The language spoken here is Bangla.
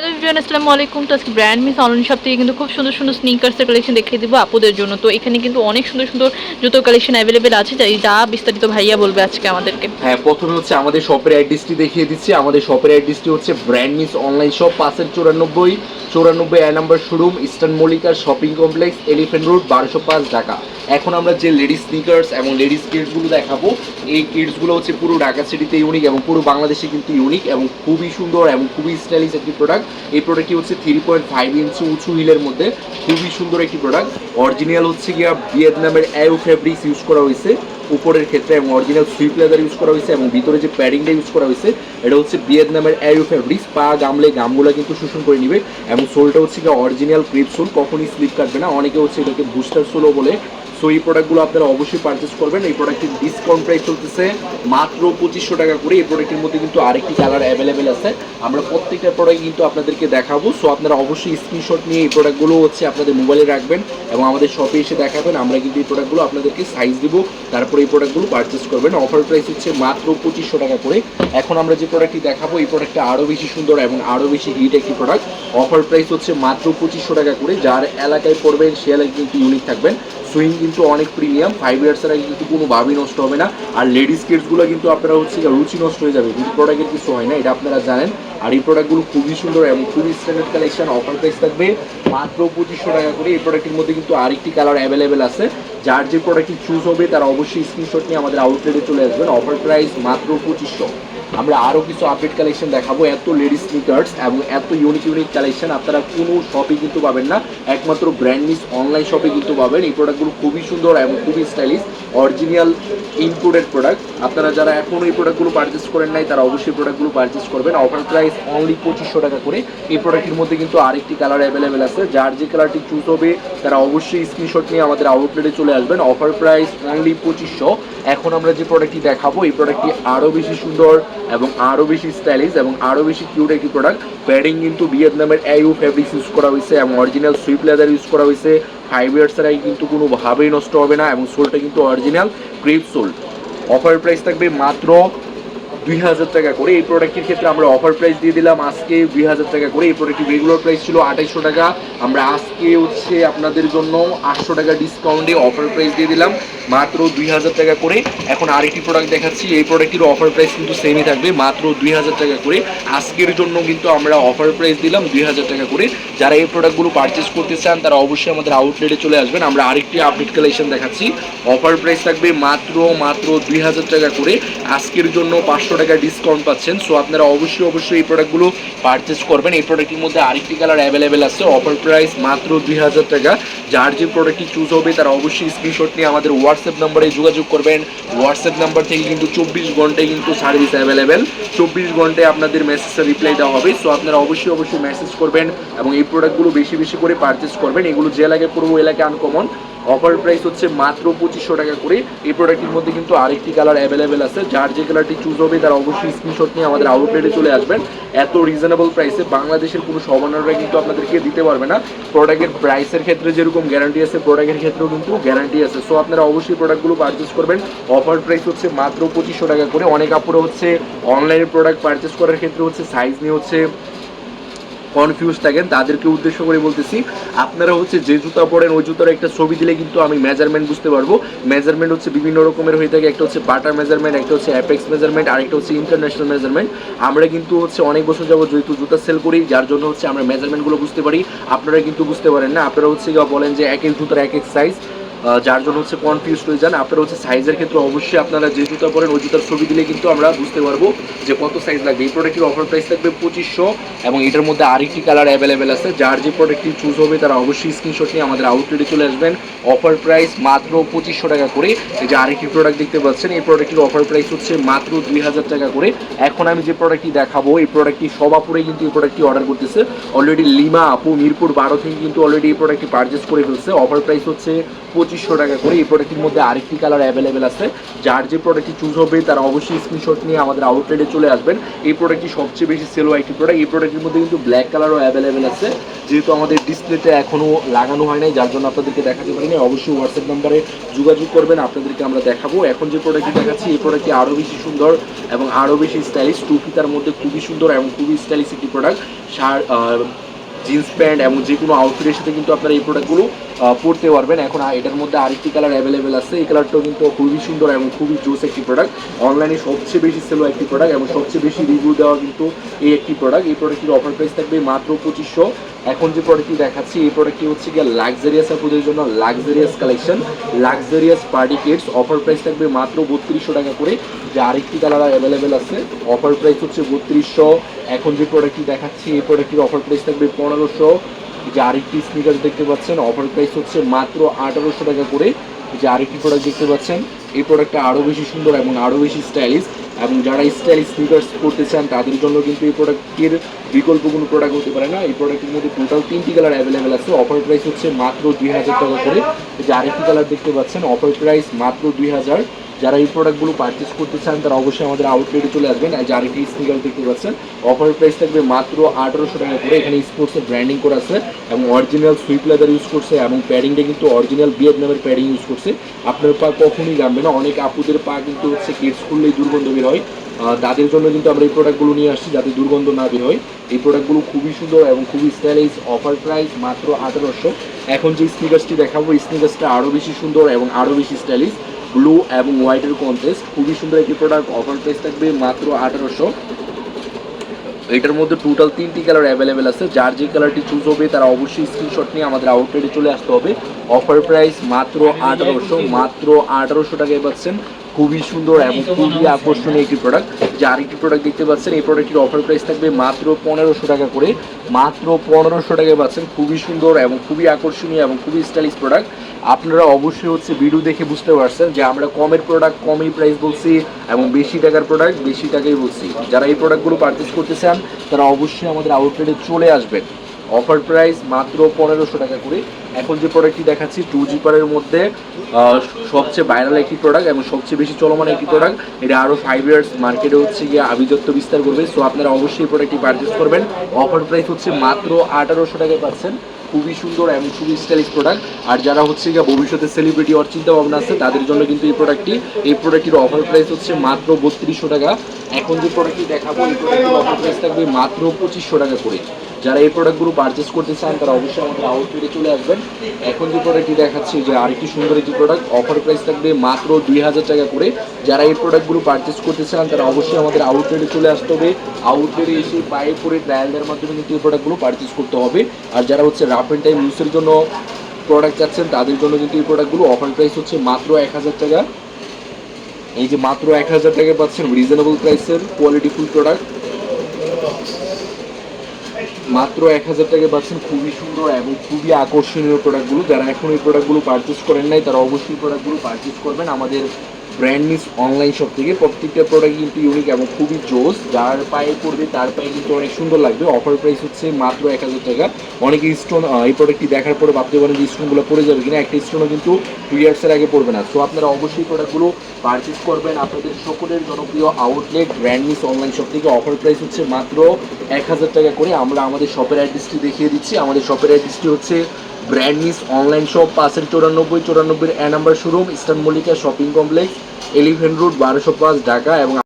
হ্যালো ভিভিয়ান আসসালামু আলাইকুম তো আজকে ব্র্যান্ড মিস অনলাইন শপ থেকে কিন্তু খুব সুন্দর সুন্দর স্নিকার্সের কালেকশন দেখিয়ে দেবো আপুদের জন্য। তো এখানে কিন্তু অনেক সুন্দর সুন্দর জুতোর কালেকশন অ্যাভেলেবেল আছে যাই যা বিস্তারিত ভাইয়া বলবে আজকে আমাদেরকে। হ্যাঁ প্রথমে হচ্ছে আমাদের শপের অ্যাড্রেসটি দেখিয়ে দিচ্ছি। আমাদের শপের অ্যাড্রেসটি হচ্ছে ব্র্যান্ড মিস অনলাইন শপ পাশের চুরানব্বই, চৌরানব্বই এ নাম্বার শোরুম ইস্টার্ন মল্লিকার শপিং কমপ্লেক্স এলিফেন্ট রোড বারোশো পাঁচ, ঢাকা। এখন আমরা যে লেডিস স্নিকার্স এবং লেডিস কিডসগুলো দেখাবো, এই কিডসগুলো হচ্ছে পুরো ঢাকা সিটিতে ইউনিক এবং পুরো বাংলাদেশে কিন্তু ইউনিক এবং খুবই সুন্দর এবং খুবই স্টাইলিশ একটি প্রোডাক্ট এই প্রোডাক্টটি হচ্ছে থ্রি পয়েন্ট ফাইভ ইঞ্চি উঁচু হিলের মধ্যে। খুবই সুন্দর একটি প্রোডাক্ট অরিজিনাল হচ্ছে গিয়া ভিয়েতনামের অ্যাও ফেব্রিক্স ইউজ করা হয়েছে। উপরের ক্ষেত্রে এবং অরিজিনাল সুইপ লেদার ইউজ করা হয়েছে এবং ভিতরে যে প্যাডিংটা ইউজ করা হয়েছে, এটা হচ্ছে ভিয়েতনামের অ্যারো ফেব্রিক্স পা গামলে গামগুলা কিন্তু শোষণ করে নিবে। এবং সোলটা হচ্ছে গিয়ে অরিজিনাল ক্রিপ সোল কখনই স্লিপ কাটবে না। অনেকে হচ্ছে এটাকে বুস্টার সোলও বলে। সো এই প্রোডাক্টগুলো আপনারা অবশ্যই পারচেস করবেন। এই প্রোডাক্টের ডিসকাউন্ট প্রাইস চলতেছে মাত্র পঁচিশশো টাকা করে। এই প্রোডাক্টের মধ্যে কিন্তু আরেকটি কালার অ্যাভেলেবেল আছে। আমরা প্রত্যেকটা প্রোডাক্ট কিন্তু আপনাদেরকে দেখাবো। সো আপনারা অবশ্যই স্ক্রিনশট নিয়ে এই প্রোডাক্টগুলো হচ্ছে আপনাদের মোবাইলে রাখবেন এবং আমাদের শপে এসে দেখাবেন। আমরা কিন্তু এই প্রোডাক্টগুলো আপনাদেরকে সাইজ দিব। তারপরে এই প্রোডাক্টগুলো পারচেস করবেন। অফার প্রাইস হচ্ছে মাত্র পঁচিশশো টাকা করে। এখন আমরা যে প্রোডাক্টটি দেখাবো, এই প্রোডাক্টটা আরও বেশি সুন্দর এবং আরও বেশি হিট একটি প্রোডাক্ট অফার প্রাইস হচ্ছে মাত্র পঁচিশশো টাকা করে। যার এলাকায় পড়বেন সে এলাকায় কিন্তু ইউনিক থাকবেন। সুইং কিন্তু অনেক প্রিমিয়াম ফাইভ ইয়ার্সের আগে কিন্তু কোনোভাবেই নষ্ট হবে না। আর লেডিস কিডসগুলো কিন্তু আপনারা হচ্ছে রুচি নষ্ট হয়ে যাবে। কিন্তু প্রোডাক্টের কিছু হয় না, এটা আপনারা জানেন। আর এই প্রোডাক্টগুলো খুবই সুন্দর এবং খুবই স্ট্যান্ডার্ড কালেকশন অফার প্রাইস থাকবে মাত্র পঁচিশশো টাকা করে। এই প্রোডাক্টের মধ্যে কিন্তু আরেকটি কালার অ্যাভেলেবেল আছে। যার যে প্রোডাক্টটি চুজ হবে, তারা অবশ্যই স্ক্রিনশট নিয়ে আমাদের আউটলেটে চলে আসবেন। অফার প্রাইস মাত্র পঁচিশশো। আমরা আরও কিছু আপডেট কালেকশন দেখাবো। এত লেডিস স্নিকার্স এবং এত ইউনিক ইউনিক কালেকশন আপনারা কোনো শপে কিন্তু পাবেন না। একমাত্র ব্র্যান্ড মিস অনলাইন শপে কিন্তু পাবেন। এই প্রোডাক্টগুলো খুবই সুন্দর এবং খুবই স্টাইলিশ অরিজিনাল ইনক্লুডেড প্রোডাক্ট আপনারা যারা এখনও এই প্রোডাক্টগুলো পারচেস করেন নাই, তারা অবশ্যই প্রোডাক্টগুলো পারচেস করবেন। অফার প্রাইস অনলি পঁচিশশো টাকা করে। এই প্রোডাক্টের মধ্যে কিন্তু আরেকটি কালার অ্যাভেলেবেল আছে। যার যে কালারটি চুজ হবে, তারা অবশ্যই স্ক্রিনশট নিয়ে আমাদের আউটলেটে চলে আসবেন। অফার প্রাইস অনলি পঁচিশশো। এখন আমরা যে প্রোডাক্টটি দেখাবো, এই প্রোডাক্টটি আরও বেশি সুন্দর এবং আরও বেশি স্টাইলিশ এবং আরও বেশি কিউট একটি প্রোডাক্ট প্যাডিং কিন্তু ভিয়েতনামের এআইউ ফ্যাব্রিক্স ইউজ করা হয়েছে এবং অরিজিনাল সুইপ লেদার ইউজ করা হয়েছে। ফাইভ ইয়ার্সের আগে কিন্তু কোনোভাবেই নষ্ট হবে না এবং সোলটা কিন্তু original crepe sole offer price থাকবে মাত্র দুই হাজার টাকা করে এই প্রোডাক্টের ক্ষেত্রে আমরা অফার প্রাইস দিয়ে দিলাম। আজকে দুই হাজার টাকা করে এই প্রোডাক্টের রেগুলার প্রাইস ছিল আঠাইশশো টাকা। আমরা আজকে হচ্ছে আপনাদের জন্য আটশো টাকা ডিসকাউন্টে অফার প্রাইস দিয়ে দিলাম। মাত্র দুই হাজার টাকা করে এখন আরেকটি প্রোডাক্ট দেখাচ্ছি। এই প্রোডাক্টের অফার প্রাইস কিন্তু সেমই থাকবে। মাত্র দুই হাজার টাকা করে আজকের জন্য কিন্তু আমরা অফার প্রাইস দিলাম দুই হাজার টাকা করে। যারা এই প্রোডাক্টগুলো পারচেস করতে চান, তারা অবশ্যই আমাদের আউটলেটে চলে আসবেন। আমরা আরেকটি আপডেট কালেকশন দেখাচ্ছি। অফার প্রাইস থাকবে মাত্র মাত্র দুই হাজার টাকা করে। আজকের জন্য পাঁচশো টাকা ডিসকাউন্ট পাচ্ছেন। সো আপনারা অবশ্যই অবশ্যই এই প্রোডাক্টগুলো পারচেস করবেন। এই প্রোডাক্টের মধ্যে আরেকটি কালার অ্যাভেলেবেল আছে। অফার প্রাইস মাত্র দুই হাজার টাকা। যার যে প্রোডাক্টটি চুজ হবে, তারা অবশ্যই স্ক্রিনশট নিয়ে আমাদের হোয়াটসঅ্যাপ নাম্বারে যোগাযোগ করবেন। হোয়াটসঅ্যাপ নাম্বার থেকে কিন্তু চব্বিশ ঘন্টায় কিন্তু সার্ভিস অ্যাভেলেবেল চব্বিশ ঘন্টায় আপনাদের মেসেজের রিপ্লাই দেওয়া হবে। সো আপনারা অবশ্যই অবশ্যই মেসেজ করবেন এবং এই প্রোডাক্টগুলো বেশি বেশি করে পারচেস করবেন। এগুলো যে এলাকায় পূর্ব এলাকায় আনকমন অফার প্রাইস হচ্ছে মাত্র পঁচিশশো টাকা করে। এই প্রোডাক্টের মধ্যে কিন্তু আরেকটি কালার অ্যাভেলেবেল আছে। যার যে কালারটি চুজ হবে, তার অবশ্যই স্ক্রিনশট নিয়ে আমাদের আউটলেটে চলে আসবেন। এত রিজনেবল প্রাইসে বাংলাদেশের কোনো সমানাররা কিন্তু আপনাদেরকে দিতে পারবে না। প্রোডাক্টের প্রাইসের ক্ষেত্রে যেরকম গ্যারান্টি আছে প্রোডাক্টের ক্ষেত্রেও কিন্তু গ্যারান্টি আছে। সো আপনারা অবশ্যই প্রোডাক্টগুলো পারচেস করবেন। অফার প্রাইস হচ্ছে মাত্র পঁচিশশো টাকা করে। অনেক আপুরো হচ্ছে অনলাইনে প্রোডাক্ট পারচেস করার ক্ষেত্রে হচ্ছে সাইজ নিয়ে হচ্ছে কনফিউজ থাকেন, তাদেরকে উদ্দেশ্য করে বলতেছি, আপনারা হচ্ছে যে জুতা পরেন, ওই জুতার একটা ছবি দিলে কিন্তু আমি মেজারমেন্ট বুঝতে পারব। মেজারমেন্ট হচ্ছে বিভিন্ন রকমের হয়ে থাকে, একটা হচ্ছে বাটার মেজারমেন্ট একটা হচ্ছে অ্যাপেক্স মেজারমেন্ট আর একটা হচ্ছে ইন্টারন্যাশনাল মেজারমেন্ট আমরা কিন্তু হচ্ছে অনেক বছর যাব যেহেতু জুতা সেল করি, যার জন্য হচ্ছে আমরা মেজারমেন্টগুলো বুঝতে পারি। আপনারা কিন্তু বুঝতে পারেন না, আপনারা হচ্ছে বলেন যে এক এক জুতার এক এক সাইজ যার জন্য হচ্ছে কনফিউজ হয়ে যান। আপনারা হচ্ছে সাইজের ক্ষেত্রে অবশ্যই আপনারা যে জুতা পরেন, ওই জুতার ছবি দিলে কিন্তু আমরা বুঝতে পারব। যে কত সাইজ লাগবে? এই প্রোডাক্টের অফার প্রাইস থাকবে পঁচিশশো এবং এটার মধ্যে আরেকটি কালার অ্যাভেলেবেল আছে। যার যে প্রোডাক্টটি চুজ হবে, তারা অবশ্যই স্ক্রিনশট নিয়ে আমাদের আউটলেটে চলে আসবেন। অফার প্রাইস মাত্র পঁচিশশো টাকা করে। এই যে আরেকটি প্রোডাক্ট দেখতে পাচ্ছেন, এই প্রোডাক্টের অফার প্রাইস হচ্ছে মাত্র দুই হাজার টাকা করে। এখন আমি যে প্রোডাক্টটি দেখাবো, এই প্রোডাক্টটি সব আপুরেই কিন্তু এই প্রোডাক্টটি অর্ডার করতেছে। অলরেডি লিমা আপু মিরপুর বারো থেকে কিন্তু অলরেডি এই প্রোডাক্টটি পারচেস করে ফেলছে। অফার প্রাইস হচ্ছে পঁচিশশো টাকা করে। এই প্রোডাক্টের মধ্যে আরেকটি কালার অ্যাভেলেবেল আছে। যার যে প্রোডাক্টটি চুজ হবে, তারা অবশ্যই স্ক্রিনশট নিয়ে আমাদের আউটলেটে চলে আসবেন। এই প্রোডাক্টটি সবচেয়ে বেশি সেল হয় একটি প্রোডাক্ট এই প্রোডাক্টের মধ্যে কিন্তু ব্ল্যাক কালারও অ্যাভেলেবেল আছে। যেহেতু আমাদের ডিসপ্লেতে এখনও লাগানো হয় নাই, যার জন্য আপনাদেরকে দেখাতে পারি না অবশ্যই হোয়াটসঅ্যাপ নাম্বারে যোগাযোগ করবেন, আপনাদেরকে আমরা দেখাবো। এখন যে প্রোডাক্টটি দেখাচ্ছি, এই প্রোডাক্টটি আরও বেশি সুন্দর এবং আরও বেশি স্টাইলিশ টু ফিতার মধ্যে খুবই সুন্দর এবং খুবই স্টাইলিশ একটি প্রোডাক্ট শার্ট জিন্স প্যান্ট এবং যে কোনো আউটফিটের সাথে কিন্তু আপনারা এই প্রোডাক্টগুলো পরতে পারবেন। এখন এটার মধ্যে আরেকটি কালার অ্যাভেলেবেল আছে। এই কালারটাও কিন্তু খুবই সুন্দর এবং খুবই জোস একটি প্রোডাক্ট অনলাইনে সবচেয়ে বেশি সেল একটি প্রোডাক্ট এবং সবচেয়ে বেশি রিভিউ দেওয়া কিন্তু এই একটি প্রোডাক্ট এই প্রোডাক্টটির অফার প্রাইস থাকবে মাত্র পঁচিশশো। এখন যে প্রোডাক্টটি দেখাচ্ছি, এই প্রোডাক্টটি হচ্ছে গিয়ে লাক্সারিয়াস আপুদের জন্য luxurious collection luxurious party kits offer price থাকবে মাত্র বত্রিশশো টাকা করে। যে আরেকটি কালার অ্যাভেলেবেল আছে অফার প্রাইস হচ্ছে বত্রিশশো। এখন যে প্রোডাক্টটি দেখাচ্ছি, এই প্রোডাক্টটির অফার প্রাইস থাকবে পনেরোশো। যে আরেকটি স্নিকার দেখতে পাচ্ছেন অফার প্রাইস হচ্ছে মাত্র আঠারোশো টাকা করে। যে আরেকটি প্রোডাক্ট দেখতে পাচ্ছেন, এই প্রোডাক্টটা আরও বেশি সুন্দর এবং আরও বেশি স্টাইলিশ এবং যারা স্টাইলিশ স্নিকার্স করতে চান, তাদের জন্য কিন্তু এই প্রোডাক্টের বিকল্প কোনো প্রোডাক্ট হতে পারে না। এই প্রোডাক্টের মধ্যে টোটাল তিনটি কালার অ্যাভেলেবেল আছে। অফার প্রাইস হচ্ছে মাত্র দুই হাজার টাকা করে। যে আরেকটি কালার দেখতে পাচ্ছেন অফার প্রাইস মাত্র দুই হাজার। যারা এই প্রোডাক্টগুলো পারচেস করতে চান, তারা অবশ্যই আমাদের আউটলেটে চলে আসবেন। আর যারা একটি স্নিকার দেখতে পাচ্ছেন অফার প্রাইস থাকবে মাত্র আঠারোশো টাকা করে। এখানে স্পোর্টসের ব্র্যান্ডিং করা আছে এবং অরিজিনাল সুইপ লেদার ইউজ করছে এবং প্যাডিংটা কিন্তু অরিজিনাল ভিয়েতনামের প্যাডিং ইউজ করছে। আপনার পা কখনোই জানবে না। অনেক আপুদের পা কিন্তু হচ্ছে কিডস খুললেই দুর্গন্ধ বের হয়। তাদের জন্য কিন্তু আমরা এই প্রোডাক্টগুলো নিয়ে আসছি যাতে দুর্গন্ধ না বের হয়। এই প্রোডাক্টগুলো খুবই সুন্দর এবং খুবই স্টাইলিশ অফার প্রাইস মাত্র আঠারোশো। এখন যে স্নিকার্সটি দেখাবো স্নিকার্সটা আরও বেশি সুন্দর এবং আরও বেশি স্টাইলিশ ব্লু এবং হোয়াইটের কন্টেস্ট খুবই সুন্দর একটি প্রোডাক্ট অফার প্রাইস থাকবে মাত্র আঠারোশো। এটার মধ্যে টোটাল তিনটি কালার অ্যাভেলেবেল আছে, যার যে কালারটি চুজ হবে, তারা অবশ্যই স্ক্রিনশট নিয়ে আমাদের আউটলেটে চলে আসতে হবে। অফার প্রাইস মাত্র আঠারোশো মাত্র আঠারোশো টাকায় পাচ্ছেন। খুবই সুন্দর এবং খুবই আকর্ষণীয় একটি প্রোডাক্ট যে আরেকটি প্রোডাক্ট দেখতে পাচ্ছেন, এই প্রোডাক্টটির অফার প্রাইস থাকবে মাত্র পনেরোশো টাকা করে। মাত্র পনেরোশো টাকায় পাচ্ছেন। খুবই সুন্দর এবং খুবই আকর্ষণীয় এবং খুবই স্টাইলিশ প্রোডাক্ট আপনারা অবশ্যই হচ্ছে ভিডিও দেখে বুঝতে পারছেন যে আমরা কমের প্রোডাক্ট কমই প্রাইস বলছি এবং বেশি টাকার প্রোডাক্ট বেশি টাকাই বলছি। যারা এই প্রোডাক্টগুলো পারচেস করতে চান, তারা অবশ্যই আমাদের আউটলেটে চলে আসবেন। অফার প্রাইস মাত্র পনেরোশো টাকা করে। এখন যে প্রোডাক্টটি দেখাচ্ছি টু জিপারের মধ্যে সবচেয়ে ভাইরাল একটি প্রোডাক্ট এবং সবচেয়ে বেশি চলমান একটি প্রোডাক্ট এটা আরও ফাইভ ইয়ার্স মার্কেটে হচ্ছে গিয়ে আভিজাত্য বিস্তার করবে। সো আপনারা অবশ্যই প্রোডাক্টটি পারচেস করবেন। অফার প্রাইস হচ্ছে মাত্র আঠারোশো টাকায় পাচ্ছেন। খুবই সুন্দর এবং খুবই স্টাইলিশ প্রোডাক্ট আর যারা হচ্ছে গিয়ে ভবিষ্যতে সেলিব্রিটি হওয়ার চিন্তা ভাবনা আছে, তাদের জন্য কিন্তু এই প্রোডাক্টটি এই প্রোডাক্টটির অফার প্রাইস হচ্ছে মাত্র বত্রিশশো টাকা। এখন যে প্রোডাক্টটি দেখাবো, এই প্রোডাক্টের অফার প্রাইস থাকবে মাত্র পঁচিশশো টাকা করে। যারা এই প্রোডাক্টগুলো পারচেস করতে চান, তারা অবশ্যই আমাদের আউটলেটে চলে আসবেন। এখন যে প্রোডাক্টটি দেখাচ্ছি, যে আরেকটি সুন্দর একটি প্রোডাক্ট অফার প্রাইস থাকবে মাত্র দুই হাজার টাকা করে। যারা এই প্রোডাক্টগুলো পারচেস করতে চান, তারা অবশ্যই আমাদের আউটলেটে চলে আসতে হবে। আউটলেটে এসে পায়ে পরে ট্রায়াল দেওয়ার মাধ্যমে কিন্তু এই প্রোডাক্টগুলো পারচেস করতে হবে। আর যারা হচ্ছে রাফ অ্যান্ড টাইম ইউজের জন্য প্রোডাক্ট চাচ্ছেন, তাদের জন্য কিন্তু এই প্রোডাক্টগুলো অফার প্রাইস হচ্ছে মাত্র এক হাজার টাকা। এই যে মাত্র এক হাজার টাকা পাচ্ছেন রিজনেবল প্রাইসের কোয়ালিটিফুল প্রোডাক্ট মাত্র এক হাজার টাকা পাচ্ছেন খুবই সুন্দর এবং খুবই আকর্ষণীয় প্রোডাক্টগুলো যারা এখন এই প্রোডাক্টগুলো পারচেস করেন নাই, তারা অবশ্যই প্রোডাক্টগুলো পারচেস করবেন। আমাদের ব্র্যান্ড মিস অনলাইন শপ থেকে প্রত্যেকটা প্রোডাক্ট কিন্তু ইউনিক এবং খুবই জোস। যার পায়ে পড়বে, তার পায়ে কিন্তু অনেক সুন্দর লাগবে। অফার প্রাইস হচ্ছে মাত্র এক হাজার টাকা। অনেকে স্টোন এই প্রোডাক্টটি দেখার পরে ভাবতে পারেন যে স্টোনগুলো পড়ে যাবে কিনা। একটা স্টোনও কিন্তু টু ইয়ার্সের আগে পড়বে না। সো আপনারা অবশ্যই প্রোডাক্টগুলো পারচেস করবেন। আপনাদের সকলের জনপ্রিয় outlet brand Miss online shop থেকে অফার প্রাইস হচ্ছে মাত্র এক হাজার টাকা করে। আমরা আমাদের শপের অ্যাড্রেসটি দেখিয়ে দিচ্ছি। আমাদের শপের অ্যাড্রেসটি হচ্ছে ব্র্যান্ড মিস অনলাইন শপ পাশের চৌরানব্বই চৌরানব্বই A number showroom Eastern Mallika shopping complex Elephant road বারোশো পাঁচ, ঢাকা এবং